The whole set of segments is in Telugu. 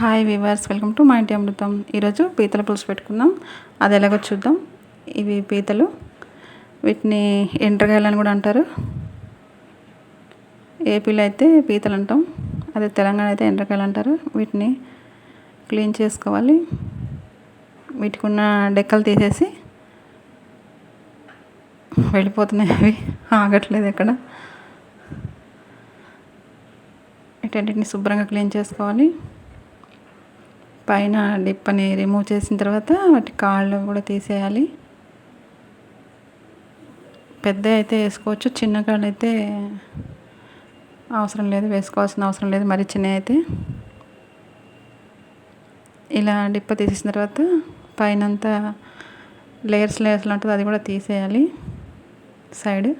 హాయ్ వివర్స్ వెల్కమ్ టు మా ఇంటి అమృతం. ఈరోజు పీతల పులుసు పెట్టుకుందాం. అది ఎలాగో చూద్దాం. ఇవి పీతలు. వీటిని ఎండ్రకాయలు అని కూడా అంటారు. ఏపీలో అయితే పీతలు అంటాం. అదే తెలంగాణ అయితే ఎండ్రకాయలు అంటారు. వీటిని క్లీన్ చేసుకోవాలి. వీటికి ఉన్న డెక్కలు తీసేసి వెళ్ళిపోతున్నాయి అవి. ఆగట్లేదు ఎక్కడ. వీటన్నిటిని శుభ్రంగా క్లీన్ చేసుకోవాలి. పైన డిప్పని రిమూవ్ చేసిన తర్వాత వాటి కాళ్ళు కూడా తీసేయాలి. పెద్ద అయితే వేసుకోవచ్చు చిన్న కాళ్ళు అయితే అవసరం లేదు వేసుకోవాల్సిన అవసరం లేదు మరి చిన్న అయితే. ఇలా డిప్ప తీసేసిన తర్వాత పైన అంతా లేయర్స్ లేయర్స్లో ఉంటుంది అది కూడా తీసేయాలి సైడ్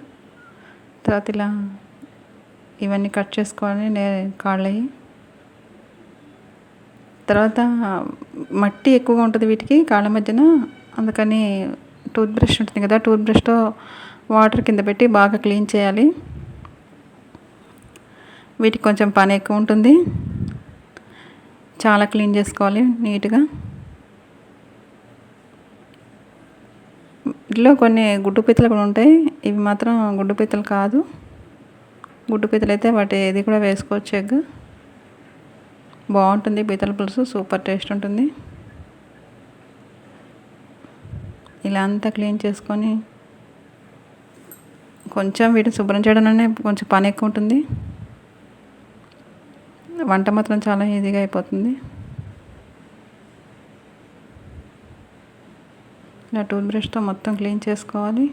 తర్వాత ఇలా ఇవన్నీ కట్ చేసుకోవాలి నే కాళ్ళవి. తర్వాత మట్టి ఎక్కువగా ఉంటుంది వీటికి కాళ్ళ మధ్యన. అందుకని టూత్ బ్రష్ ఉంటుంది కదా టూత్ బ్రష్తో వాటర్ కింద పెట్టి బాగా క్లీన్ చేయాలి. వీటికి కొంచెం పని ఎక్కువ ఉంటుంది. చాలా క్లీన్ చేసుకోవాలి నీట్గా. ఇంట్లో కొన్ని గుడ్డు పీతలు కూడా ఉంటాయి. ఇవి మాత్రం గుడ్డు పీతలు కాదు. గుడ్డు పీతలు అయితే వాటి ఇది కూడా వేసుకోవచ్చు ఎగ్. బాగుంటుంది. పీతల పులుసు సూపర్ టేస్ట్ ఉంటుంది. ఇలా అంతా క్లీన్ చేసుకొని కొంచెం వీటిని శుభ్రం చేయడంలోనే కొంచెం పని ఎక్కువ ఉంటుంది. వంట మాత్రం చాలా ఈజీగా అయిపోతుంది. ఇలా టూత్ బ్రష్తో మొత్తం క్లీన్ చేసుకోవాలి.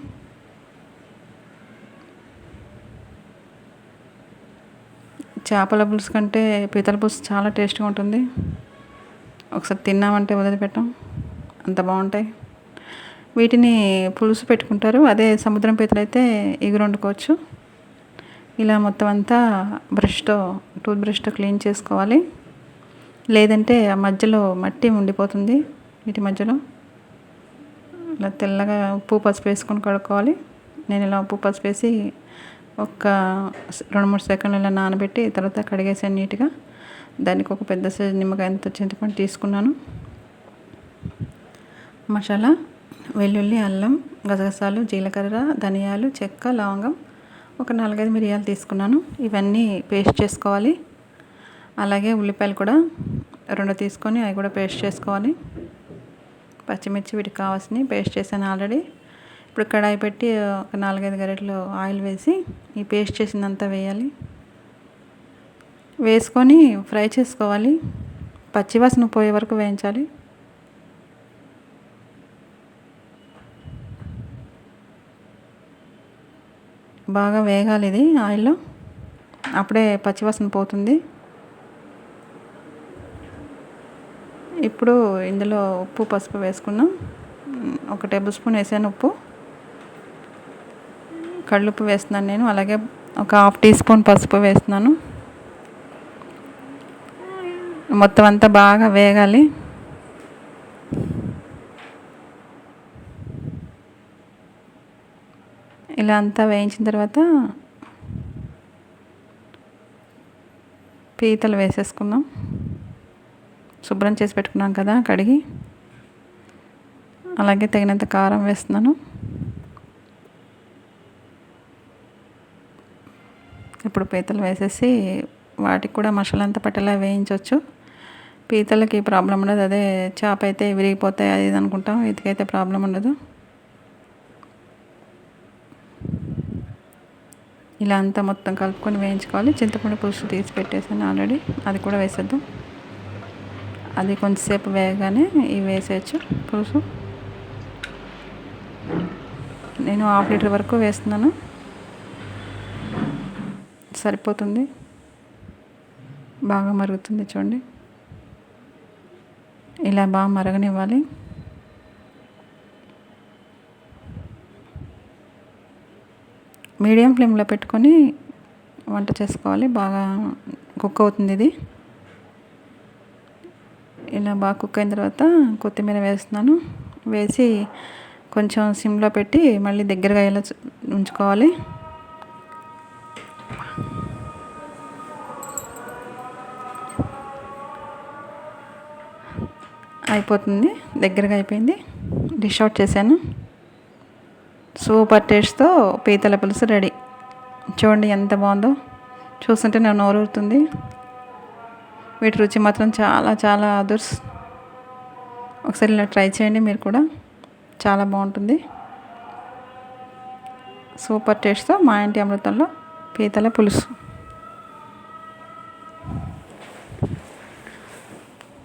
చేపల పులుసు కంటే పీతల పులుసు చాలా టేస్ట్గా ఉంటుంది. ఒకసారి తిన్నామంటే వదిలిపెట్టాం. అంత బాగుంటాయి. వీటిని పులుసు పెట్టుకుంటారు. అదే సముద్రం పీతలు అయితే ఎగురు వండుకోవచ్చు. ఇలా మొత్తం అంతా బ్రష్తో టూత్ బ్రష్తో క్లీన్ చేసుకోవాలి. లేదంటే ఆ మధ్యలో మట్టి ఉండిపోతుంది వీటి మధ్యలో. ఇలా తెల్లగా ఉప్పు పసుపు వేసుకొని కడుక్కోవాలి. నేను ఇలా ఉప్పు పసుపు వేసి ఒక రెండు మూడు సెకండ్లు ఇలా నానబెట్టి తర్వాత కడిగేసాను నీట్గా. దానికి ఒక పెద్ద సైజు నిమ్మకాయ అంత చింతపండు తీసుకున్నాను. మసాలా వెల్లుల్లి అల్లం గసగసాలు జీలకర్ర ధనియాలు చెక్క లవంగం ఒక నాలుగైదు మిరియాలు తీసుకున్నాను. ఇవన్నీ పేస్ట్ చేసుకోవాలి. అలాగే ఉల్లిపాయలు కూడా రెండు తీసుకొని అవి కూడా పేస్ట్ చేసుకోవాలి. పచ్చిమిర్చి వీటికి కావాల్సినవి పేస్ట్ చేశాను ఆల్రెడీ. ఇప్పుడు కడాయి పెట్టి ఒక నాలుగైదు గరిటలు ఆయిల్ వేసి ఈ పేస్ట్ చేసిందంతా వేయాలి. వేసుకొని ఫ్రై చేసుకోవాలి. పచ్చివాసన పోయే వరకు వేయించాలి. బాగా వేగాలి ఇది ఆయిల్లో. అప్పుడే పచ్చివాసన పోతుంది. ఇప్పుడు ఇందులో ఉప్పు పసుపు వేసుకున్నాం ఒక టేబుల్ స్పూన్ వేసాను ఉప్పు. కళ్ళుప్పు వేస్తున్నాను నేను. అలాగే ఒక హాఫ్ టీ స్పూన్ పసుపు వేస్తున్నాను. మొత్తం అంతా బాగా వేగాలి. ఇలా అంతా వేయించిన తర్వాత పీతలు వేసేసుకుందాం. శుభ్రం చేసి పెట్టుకున్నాం కదా కడిగి. అలాగే తగినంత కారం వేస్తున్నాను. ఇప్పుడు పీతలు వేసేసి వాటికి కూడా మసాలా పట్టేలా వేయించవచ్చు పీతలకి ప్రాబ్లం ఉండదు. అదే చేప అయితే విరిగిపోతాయి అది అనుకుంటాం. ఇదికైతే ప్రాబ్లం ఉండదు. ఇలా అంతా మొత్తం కలుపుకొని వేయించుకోవాలి. చింతపండు పులుసు తీసి పెట్టేసాను ఆల్రెడీ. అది కూడా వేసేద్దాం. అది కొంచెంసేపు వేయగానే ఇవి వేసేయచ్చు పులుసు. నేను హాఫ్ లీటర్ వరకు వేస్తున్నాను. సరిపోతుంది? బాగా మరుగుతుంది చూడండి. ఇలా బాగా మరగనివ్వాలి. మీడియం ఫ్లేమ్లో పెట్టుకొని వంట చేసుకోవాలి. బాగా కుక్ అవుతుంది ఇది. ఇలా బాగా కుక్ అయిన తర్వాత కొత్తిమీర వేస్తున్నాను. వేసి కొంచెం సిమ్లో పెట్టి మళ్ళీ దగ్గరగా ఇలా ఉంచుకోవాలి. అయిపోతుంది. దగ్గరగా అయిపోయింది. డిష్ అవుట్ చేశాను. సూపర్ టేస్ట్తో పీతల పులుసు రెడీ. చూడండి ఎంత బాగుందో. చూస్తుంటే నేను నోరూరుతుంది వీటి రుచి మాత్రం చాలా చాలా అదుర్స్. ఒకసారి ఇలా ట్రై చేయండి మీరు కూడా. చాలా బాగుంటుంది. సూపర్ టేస్ట్తో మా ఇంటి అమృతంలో పీతల పులుసు.